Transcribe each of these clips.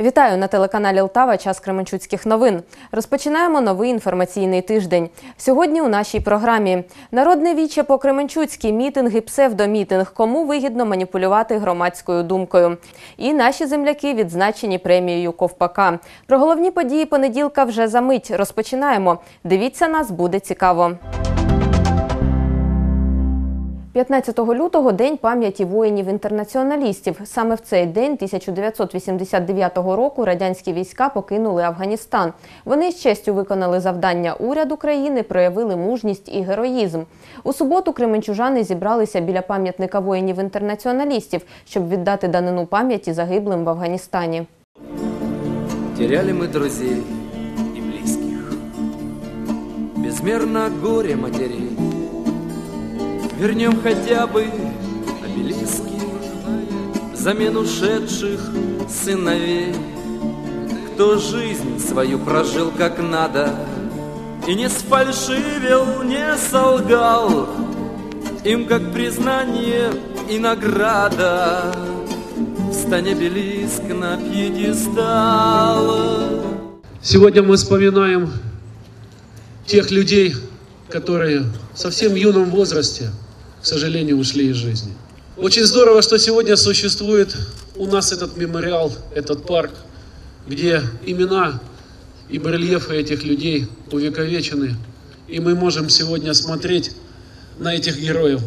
Вітаю на телеканалі Лтава. Час Кременчуцьких новин. Розпочинаємо новий інформаційний тиждень. Сьогодні у нашій програмі народне віче по Кременчуцькій мітинг і псевдомітинг. Кому вигідно маніпулювати громадською думкою. І наші земляки відзначені премією Ковпака. Про головні події понеділка вже за мить. Розпочинаємо. Дивіться нас, буде цікаво. 15 лютого День пам'яті воїнів-інтернаціоналістів. Саме в цей день 1989 року радянські війська покинули Афганістан. Вони з честю виконали завдання уряду країни, проявили мужність і героїзм. У суботу кременчужани зібралися біля пам'ятника воїнів-інтернаціоналістів, щоб віддати данину пам'яті загиблим в Афганістані. Теряли мы друзей и близких Безмерно горе матерей Вернем хотя бы обелиски Взамен ушедших сыновей. Кто жизнь свою прожил как надо И не сфальшивил, не солгал Им как признание и награда. Встань обелиск на пьедестал. Сегодня мы вспоминаем тех людей, которые в совсем юном возрасте, к сожалению, ушли из жизни. Очень здорово, что сегодня существует у нас этот мемориал, этот парк, где имена и барельефы этих людей увековечены. И мы можем сегодня смотреть на этих героев.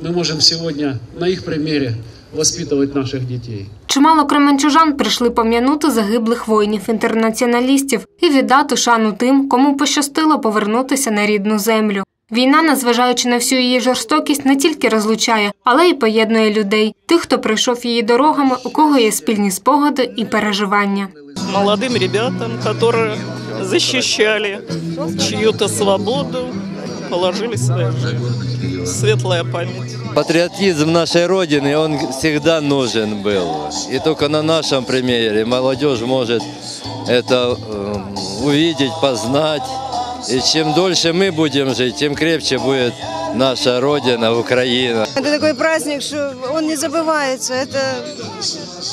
Мы можем сегодня на их примере воспитывать наших детей. Чимало кременчужан прийшли пом'янути загиблих воїнів-інтернаціоналістів і віддати шану тим, кому пощастило повернутися на рідну землю. Війна, незважаючи на всю її жорстокість, не тільки розлучає, але й поєднує людей, тих, хто прийшов її дорогами, у кого є спільні спогади і переживання. молодым ребятам, которые защищали чью-то свободу, положили свою жизнь. Светлая память. Патриотизм нашей Родины, он всегда нужен был. И только на нашем примере молодежь может это э, увидеть, познать. И чем дольше мы будем жить, тем крепче будет наша Родина, Украина. Это такой праздник, что он не забывается. Это,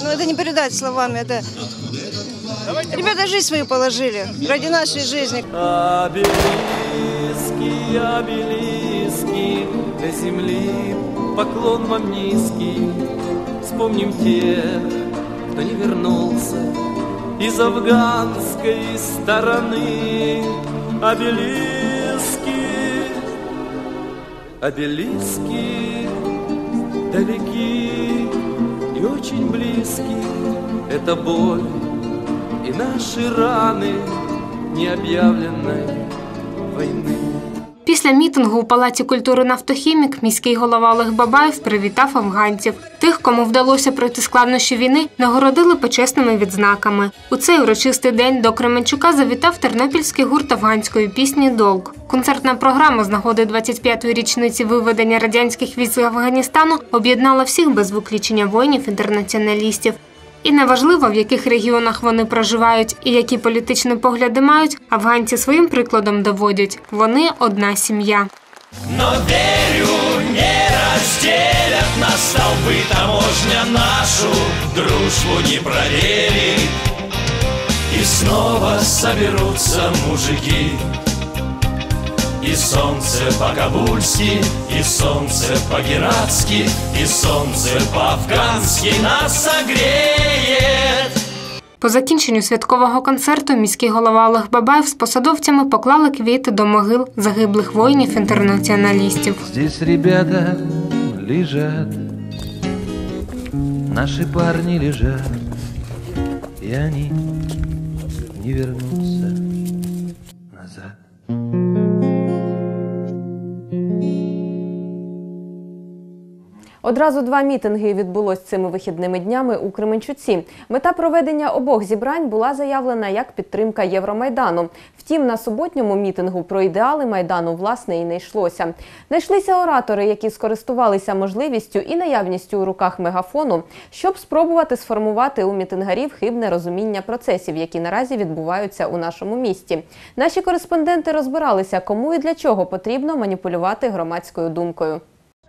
ну, это не передать словами. Это ребята жизнь свою положили ради нашей жизни. Обелиски, обелиски, до земли поклон вам низкий. Вспомним тех, кто не вернулся из афганской стороны. Обелиски, обелиски, далеки и очень близки. Это боль и наши раны необъявленной войны. Після мітингу у Палаці культури «Нафтохімік» міський голова Олег Бабаєв привітав афганців. Тих, кому вдалося пройти складнощі війни, нагородили почесними відзнаками. У цей урочистий день до Кременчука завітав тернопільський гурт афганської пісні «Долг». Концертна програма з нагоди 25-ї річниці виведення радянських військ з Афганістану об'єднала всіх без виключення воїнів-інтернаціоналістів. І неважливо, в яких регіонах вони проживають і які політичні погляди мають, афганці своїм прикладом доводять – вони одна сім'я. Разделят нас столбы Таможня нашу дружбу не проверит И снова соберутся мужики И солнце по-кабульски, и солнце по-гератски И солнце по-афгански нас согреет По закінченню святкового концерту міський голова Олег Бабаєв з посадовцями поклали квіти до могил загиблих воїнів-інтернаціоналістів. Здесь ребята лежат, наши парни лежат, и они не вернутся Одразу два мітинги відбулось цими вихідними днями у Кременчуці. Мета проведення обох зібрань була заявлена як підтримка Євромайдану. Втім, на суботньому мітингу про ідеали майдану власне і не йшлося. Знайшлися оратори, які скористувалися можливістю і наявністю у руках мегафону, щоб спробувати сформувати у мітингарів хибне розуміння процесів, які наразі відбуваються у нашому місті. Наші кореспонденти розбиралися, кому і для чого потрібно маніпулювати громадською думкою.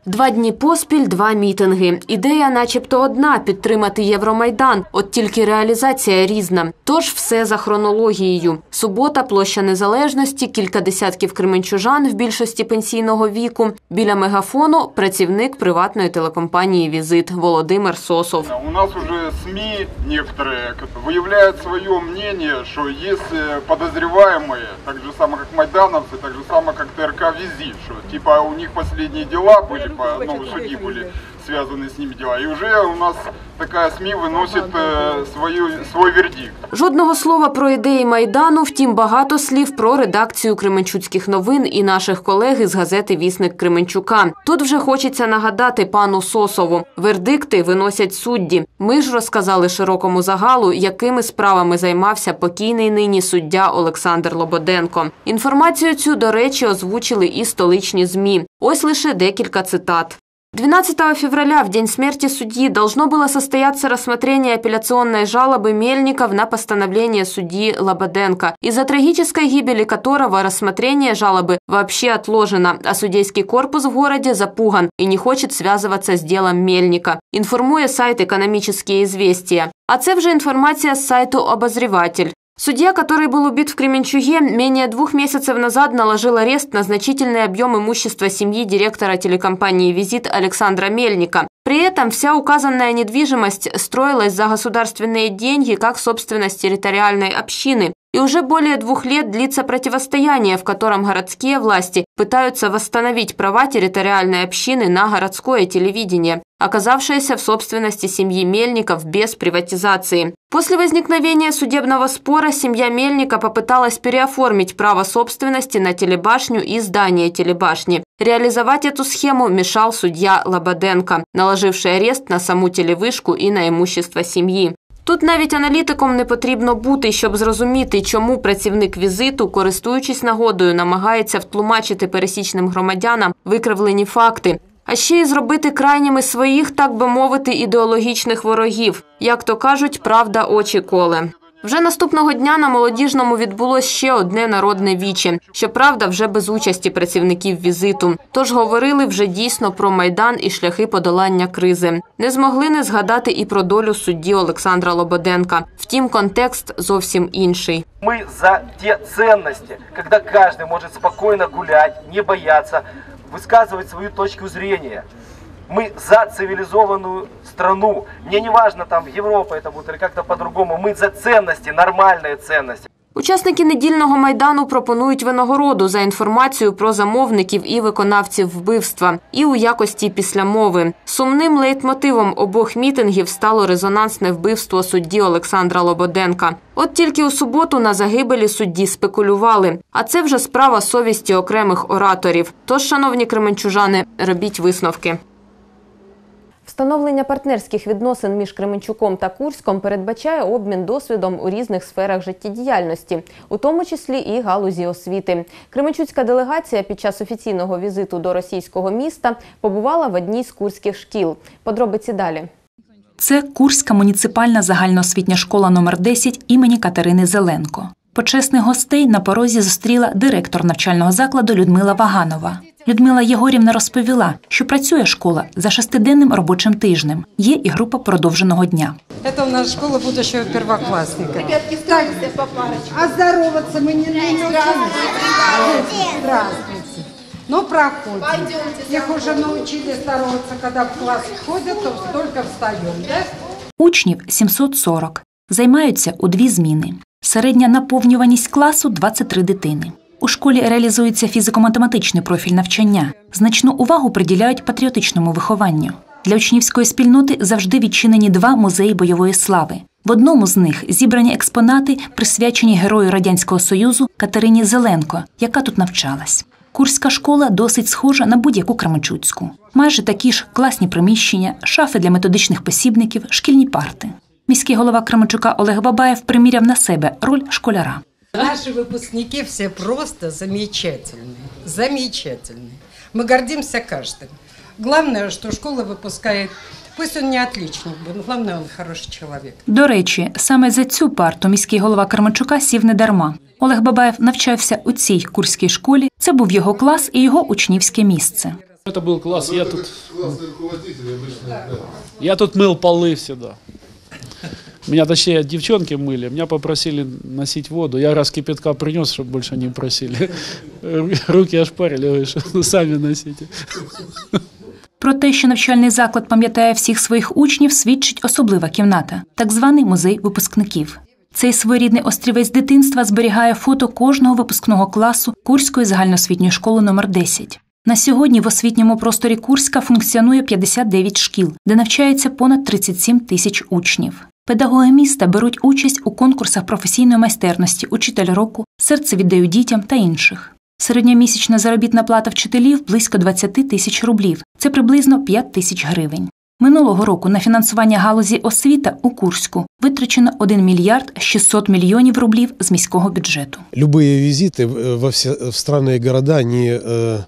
Два дні поспіль, два мітинги. Ідея, начебто, одна підтримати Євромайдан, от тільки реалізація різна. Тож все за хронологією. Субота, площа незалежності, кілька десятків кременчужан в більшості пенсійного віку. Біля мегафону працівник приватної телекомпанії Візит Володимир Сосов. У нас уже СМИ некоторые выявляют свое мнение, что есть э, подозреваемые, так же самое как майдановцы, так же самое как ТРК Визит, что типа у них последние дела были, по, ну, шаги были связаны с ними дела. И уже у нас такая СМИ выносит э, свою, свой вердикт. Жодного слова про ідеї майдану, втім, багато слів про редакцію Кременчуцьких новин і наших колег із газети Вісник Кременчука. Тут вже хочеться нагадати пану Сосову. Вердикти виносять судді. Ми ж розказали широкому загалу, якими справами займався покійний нині суддя Олександр Лободенко. Інформацію цю, до речі, озвучили і столичні змі. Ось лише декілька цитат. 12 февраля, в день смерти судьи, должно было состояться рассмотрение апелляционной жалобы Мельников на постановление судьи Лободенко, из-за трагической гибели которого рассмотрение жалобы вообще отложено, а судейский корпус в городе запуган и не хочет связываться с делом Мельника, информує сайт «Экономические известия». А це вже інформація з сайту «Обозреватель». Судья, который был убит в Кременчуге, менее двух месяцев назад наложил арест на значительный объем имущества семьи директора телекомпании «Визит» Александра Мельника. При этом вся указанная недвижимость строилась за государственные деньги как собственность территориальной общины. И уже более двух лет длится противостояние, в котором городские власти пытаются восстановить права территориальной общины на городское телевидение, оказавшееся в собственности семьи Мельников без приватизации. После возникновения судебного спора семья Мельника попыталась переоформить право собственности на телебашню и здание телебашни. Реализовать эту схему мешал судья Лободенко, наложивший арест на саму телевишку і на имущество сім'ї. Тут навіть аналітиком не потрібно бути, щоб зрозуміти, чому працівник візиту, користуючись нагодою, намагається втлумачити пересічним громадянам викривлені факти, а ще й зробити крайніми своїх, так би мовити, ідеологічних ворогів. Як то кажуть, правда очі коле. Вже наступного дня на молодіжному відбулось ще одне народне віче. Щоправда, вже без участі працівників візиту. Тож говорили вже дійсно про майдан і шляхи подолання кризи. Не змогли не згадати і про долю судді Олександра Лободенка. Втім, контекст зовсім інший. Мы за те ценности, когда каждый может спокойно гулять, не бояться, высказывать свою точку зрения. Мы за цивилизованную страну. Мне не важно, там Европа это будет или как-то по-другому. Мы за ценности, нормальные ценности. Учасники недільного майдану пропонують винагороду за інформацію про замовників і виконавців вбивства, і у якості післямови. Сумним лейтмотивом обох мітингів стало резонансне вбивство судді Олександра Лободенка. От тільки у суботу на загибелі судді спекулювали. А це вже справа совісті окремих ораторів. Тож, шановні кременчужани, робіть висновки. Встановлення партнерських відносин між Кременчуком та Курськом передбачає обмін досвідом у різних сферах життєдіяльності, у тому числі і галузі освіти. Кременчуцька делегація під час офіційного візиту до російського міста побувала в одній з курських шкіл. Подробиці далі. Це Курська муніципальна загальноосвітня школа номер 10 імені Катерини Зеленко. Почесних гостей на порозі зустріла директор навчального закладу Людмила Ваганова. Людмила Єгорівна розповіла, що працює школа за шестиденним робочим тижнем. Є і група продовженого дня. Это у нас школа будущего первоклассника. Ребятки, ставьте по парочке. А здороваться мы не научились. Здравствуйте. Но проходим. Пойдемте, Их уже научили здороваться, когда в класс ходят, то только встаем, да? Учнів 740. Займаються у дві зміни. Середня наповнюваність класу 23 дитини. У школі реалізується фізико-математичний профіль навчання. Значну увагу приділяють патріотичному вихованню. Для учнівської спільноти завжди відчинені два музеї бойової слави. В одному з них зібрані експонати, присвячені герою Радянського Союзу Катерині Зеленко, яка тут навчалась. Курська школа досить схожа на будь-яку Кременчуцьку. Майже такі ж класні приміщення, шафи для методичних посібників, шкільні парти. Міський голова Кременчука Олег Бабаєв приміряв на себе роль школяра. Наши выпускники все просто замечательные. Замечательные. Мы гордимся каждым. Главное, что школа выпускает, пусть он не отличник, но главное, он хороший человек. До речі, саме за цю парту міський голова Кременчука сів не дарма. Олег Бабаєв навчався у цій курській школі. Це був його клас і його учнівське місце. Это был класс. Я тут, я тут мыл полы всегда. Меня, точнее, девчонки мыли. Меня попросили носить воду. Я раз кипятка принес, чтобы больше не просили. Руки ошпарили, что сами носите. Про те, що навчальний заклад пам'ятає всіх своїх учнів, свідчить особлива кімната, так званий музей випускників. Цей своєрідний острівець дитинства зберігає фото кожного випускного класу Курської загальноосвітньої школи номер 10 На сьогодні в освітньому просторі Курська функціонує 59 шкіл, де навчається понад 37 тисяч учнів. Педагоги міста беруть участь у конкурсах професійної майстерності, учитель року, серце віддаю дітям та інших. Середньомісячна заробітна плата вчителів близько 20 тисяч рублів. Це приблизно 5 тисяч гривень. Минулого року на фінансування галузі освіта у Курську витрачено 1 мільярд 600 мільйонів рублів з міського бюджету. Любые визиты в- во все в странные города, они э,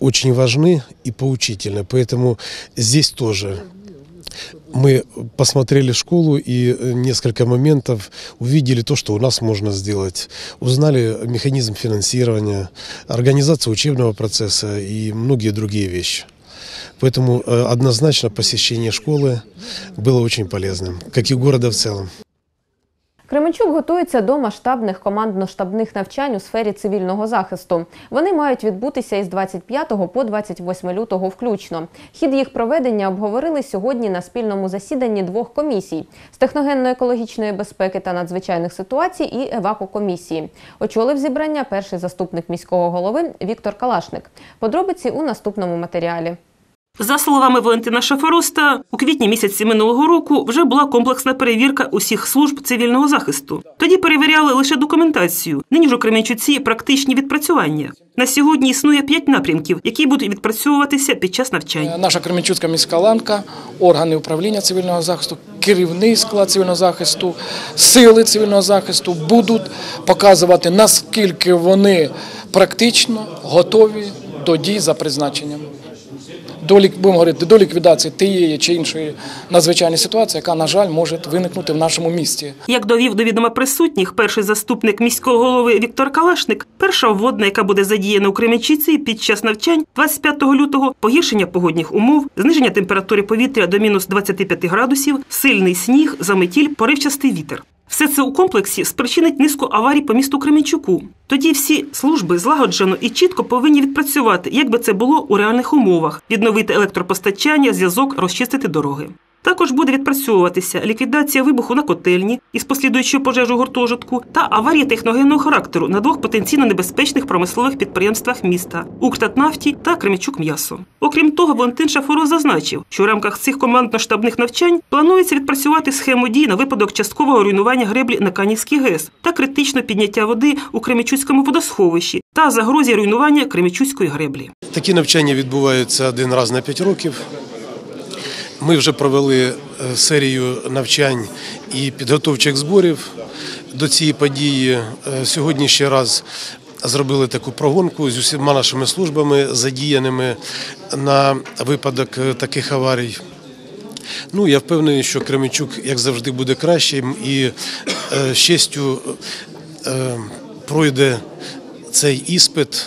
очень важны и поучительны. Поэтому здесь тоже мы посмотрели школу и э, несколько моментов увидели то, что у нас можно сделать. Узнали механизм финансирования, организацию учебного процесса и многие другие вещи. Поэтому э, однозначно посещение школы было очень полезным, как и города в целом. Кременчук готується до масштабних командно-штабних навчань у сфері цивільного захисту. Вони мають відбутися із 25 по 28 лютого включно. Хід їх проведення обговорили сьогодні на спільному засіданні двох комісій з техногенно-екологічної безпеки та надзвичайних ситуацій і евакокомісії. Очолив зібрання перший заступник міського голови Віктор Калашник. Подробиці у наступному матеріалі. За словами Валентина Шафароста, у квітні місяці минулого року вже була комплексна перевірка усіх служб цивільного захисту. Тоді перевіряли лише документацію. Нині ж у Кременчуці практичні відпрацювання. На сьогодні існує п'ять напрямків, які будуть відпрацьовуватися під час навчань. Наша Кременчуцька міська ланка, органи управління цивільного захисту, керівний склад цивільного захисту, сили цивільного захисту будуть показувати, наскільки вони практично готові до дій за призначенням. До, будемо говорити, до ліквідації тієї чи іншої надзвичайної ситуації, яка, на жаль, може виникнути в нашому місті. Як довів до відома присутніх, перший заступник міського голови Віктор Калашник, перша вводна, яка буде задіяна у Кременчуці під час навчань 25 лютого, погіршення погодних умов, зниження температури повітря до мінус 25 градусів, сильний сніг, заметіль, поривчастий вітер. Все це у комплексі спричинить низку аварій по місту Кременчуку. Тоді всі служби злагоджено і чітко повинні відпрацювати, як би це було у реальних умовах, відновити електропостачання, зв'язок, розчистити дороги. Також буде відпрацьовуватися ліквідація вибуху на котельні із послідуючою пожежу гуртожитку та аварії техногенного характеру на двох потенційно небезпечних промислових підприємствах міста Укртатнафті та Кремічук М'ясо. Окрім того, Валентин Шафоров зазначив, що в рамках цих командно-штабних навчань планується відпрацювати схему дій на випадок часткового руйнування греблі на Канівській ГЕС та критично підняття води у Кремічуцькому водосховищі та загрозі руйнування Кремічуцької греблі. Такі навчання відбуваються один раз на 5 років. Ми вже провели е, серію навчань і підготовчих зборів до цієї події. Е, Сьогодні ще раз зробили таку прогонку з усіма нашими службами, задіяними на випадок е, таких аварій. Ну, я впевнений, що Кременчук, як завжди, буде кращим і з честю пройде цей іспит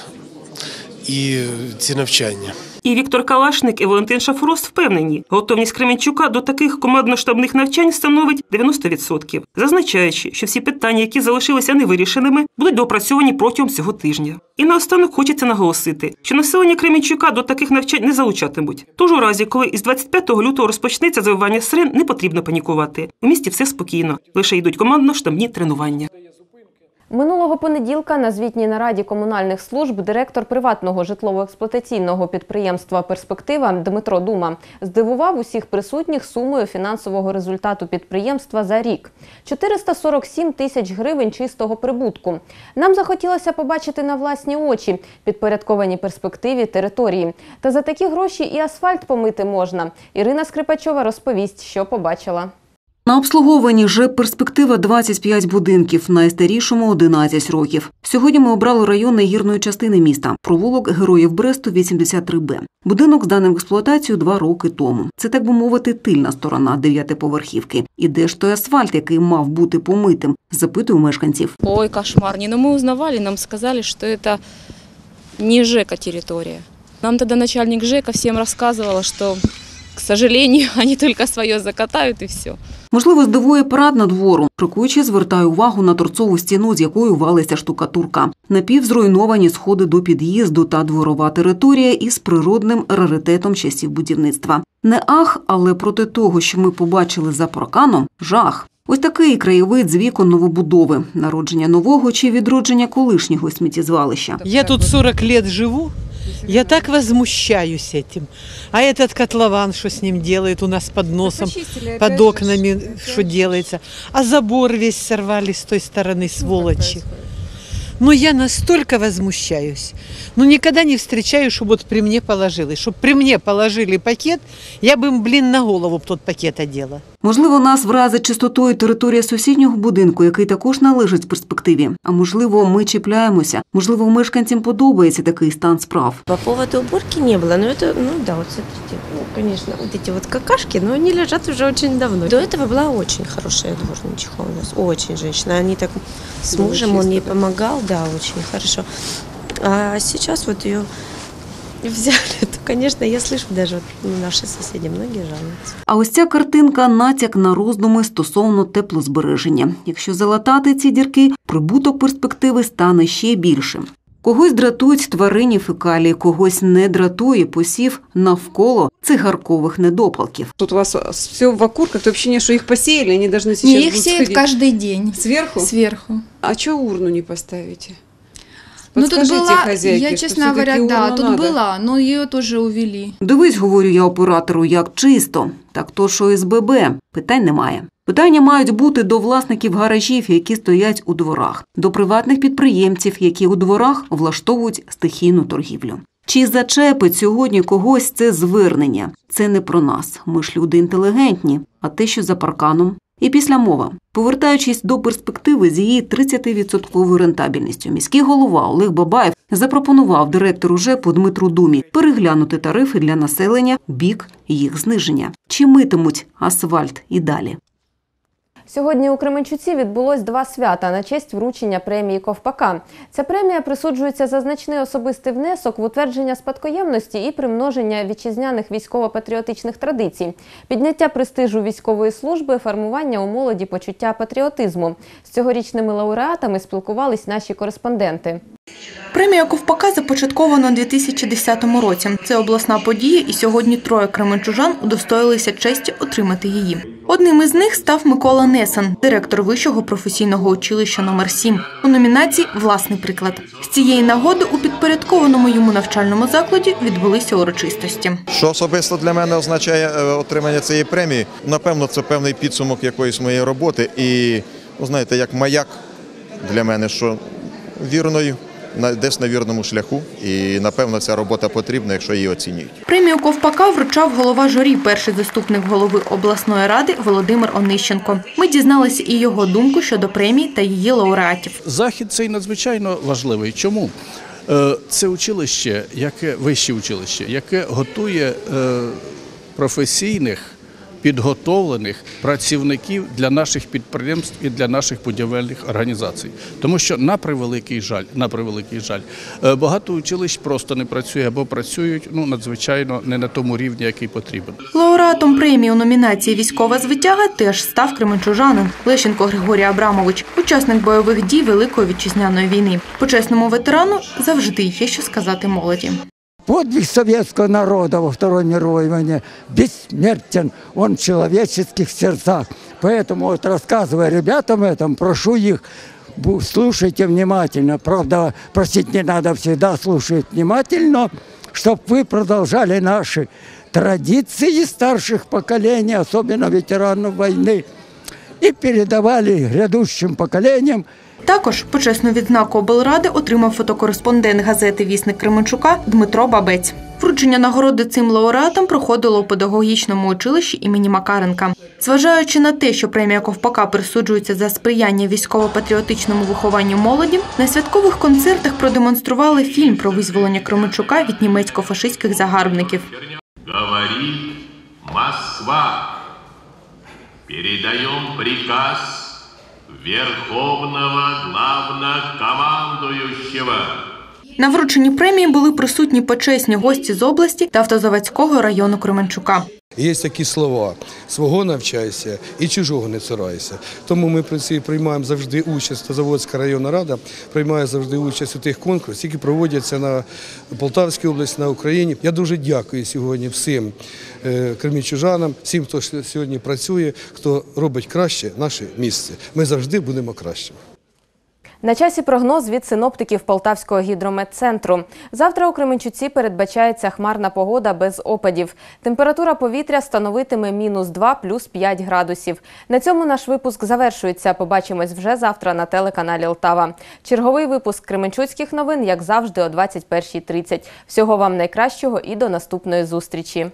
і ці навчання. І Віктор Калашник і Валентин Шафрост впевнені, готовність Кременчука до таких командно-штабних навчань становить 90%, зазначаючи, що всі питання, які залишилися невирішеними, будуть доопрацьовані протягом цього тижня. І наостанок хочеться наголосити, що населення Кременчука до таких навчань не залучатимуть. Тож у разі, коли із 25 лютого розпочнеться завивання сирен, не потрібно панікувати. У місті все спокійно, лише йдуть командно-штабні тренування. Минулого понеділка на звітній нараді комунальних служб директор приватного житлово-експлуатаційного підприємства Перспектива Дмитро Дума здивував усіх присутніх сумою фінансового результату підприємства за рік 447 тисяч гривень чистого прибутку. Нам захотілося побачити на власні очі підпорядковані перспективі території. Та за такі гроші і асфальт помити можна. Ірина Скрипачова розповість, що побачила. На обслуговуванні вже перспектива 25 будинків, найстарішому 11 років. Сьогодні ми обрали район найгірної частини міста провулок Героїв Бресту 83Б. Будинок зданий в експлуатацію два роки тому. Це так би мовити, тильна сторона дев'ятиповерхівки. І де ж той асфальт, який мав бути помитим? запитую мешканців. Ой, кошмар. Не, но мы узнавали, нам сказали, что это не ЖЭКа территория. Нам тогда начальник ЖЭКа всем рассказывала, что, к сожалению, они только свое закатают и все. Можливо, здивує парадна двору. Крокуючи, звертає увагу на торцову стіну, з якої валиться штукатурка. Напівзруйновані сходи до під'їзду та дворова територія із природним раритетом часів будівництва. Не ах, але проти того, що ми побачили за парканом, жах. Ось такий краєвид з вікон новобудови, народження нового чи відродження колишнього сміттєзвалища. Я тут 40 лет живу, я так возмущаюсь этим. А этот котлован, что с ним делает у нас под носом, под окнами, что делается. А забор весь сорвали с той стороны, сволочи. Но я настолько возмущаюсь. Ну, никогда не встречаю, чтобы вот при мне положили. Чтобы при мне положили пакет, я бы им, блин, на голову б тот пакет одела. Можливо, нас вразить чистотою територія сусіднього будинку, який також належить в перспективі. А можливо, ми чіпляємося. Можливо, мешканцям подобається такий стан справ. По поводу уборки не было, но это, ну да, вот смотрите, ну, конечно, вот эти вот какашки, но они лежат уже очень давно. До этого была очень хорошая дворничиха у нас, очень женщина. Они так с Было мужем, он ей чисто. помогал, да, очень хорошо. А сейчас вот ее взяли, то, конечно, я слышу даже вот ну, наши соседи, многие жалуются. А ось ця картинка натяк на роздуми стосовно теплозбереження. Якщо залатати ці дірки, прибуток перспективи стане ще більшим. Когось дратують тварині фекалії, когось не дратує посів навколо цигаркових недопалків. Тут у вас все вокруг, как-то ощущение, что их посеяли, они должны сейчас Не, их будут сеют сходить. каждый день. Сверху? Сверху. А что урну не поставите? Ну тут Подскажите была, хозяйке, я что честно всё-таки говоря, да, урну тут надо. была, но ее тоже увели. Дивись, говорю я оператору, як чисто. Так то що СББ? Питань немає. Питання мають бути до власників гаражів, які стоять у дворах, до приватних підприємців, які у дворах влаштовують стихійну торгівлю. Чи зачепить сьогодні когось це звернення? Це не про нас. Ми ж люди інтелігентні, а те, що за парканом. і після мова, повертаючись до перспективи з її 30% рентабельністю, міський голова Олег Бабаєв запропонував директору ЖЕПу Дмитру Думі переглянути тарифи для населення бік їх зниження. Чи митимуть асфальт і далі? Сьогодні у Кременчуці відбулось два свята на честь вручення премії Ковпака. Ця премія присуджується за значний особистий внесок в утвердження спадкоємності і примноження вітчизняних військово-патріотичних традицій, підняття престижу військової служби, формування у молоді почуття патріотизму. З цьогорічними лауреатами спілкувались наші кореспонденти. Премія Ковпака започаткована у 2010 році. Це обласна подія, і сьогодні троє кременчужан удостоїлися честі отримати її. Одним із них став Микола Несан, директор вищого професійного училища номер 7 У номінації Власний приклад з цієї нагоди у підпорядкованому йому навчальному закладі відбулися урочистості. Що особисто для мене означає е, отримання цієї премії? Напевно, це певний підсумок якоїсь моєї роботи і, ну, знаєте, як маяк для мене, що вірною, десь на вірному шляху. І напевно ця робота потрібна, якщо її оцінюють. Премію Ковпака вручав голова журі, перший заступник голови обласної ради Володимир Онищенко. Ми дізналися і його думку щодо премії та її лауреатів. Захід цей надзвичайно важливий. Чому? Е, Це училище, яке вище училище, яке готує е, професійних підготовлених працівників для наших підприємств і для наших будівельних організацій. Тому що на превеликий жаль, на превеликий жаль, е, багато училищ просто не працює або працюють ну надзвичайно не на тому рівні, який потрібен. Лауреатом премії у номінації Військова звитяга теж став кременчужанин Лещенко Григорій Абрамович, учасник бойових дій Великої вітчизняної війни. Почесному ветерану завжди є що сказати молоді. Подвиг советского народа во Второй мировой войне бессмертен, он в человеческих сердцах. Поэтому вот рассказывая ребятам этом, прошу их, слушайте внимательно. Правда, просить не надо всегда слушать внимательно, чтобы вы продолжали наши традиции старших поколений, особенно ветеранов войны, и передавали грядущим поколениям Також почесну відзнаку облради отримав фотокореспондент газети Вісник Кременчука Дмитро Бабець. Вручення нагороди цим лауреатам проходило у педагогічному училищі імені Макаренка. Зважаючи на те, що премія Ковпака присуджується за сприяння військово-патріотичному вихованню молоді, на святкових концертах продемонстрували фільм про визволення Кременчука від німецько-фашистських загарбників. Говорит Москва. Передаем приказ Верховного Главнокомандующего. На врученні премії були присутні почесні гості з області та автозаводського району Кременчука. Є такі слова: свого навчайся і чужого не цурайся. Тому ми при цій приймаємо завжди участь. та Заводська районна рада приймає завжди участь у тих конкурсах, які проводяться на Полтавській області, на Україні. Я дуже дякую сьогодні всім е, кремічужанам, всім, хто сьогодні працює, хто робить краще наше місце. Ми завжди будемо кращими. На часі прогноз від синоптиків Полтавського гідрометцентру. Завтра у Кременчуці передбачається хмарна погода без опадів. Температура повітря становитиме мінус 2 плюс 5 градусів. На цьому наш випуск завершується. Побачимось вже завтра на телеканалі Лтава. Черговий випуск Кременчуцьких новин, як завжди, о 21.30. Всього вам найкращого і до наступної зустрічі.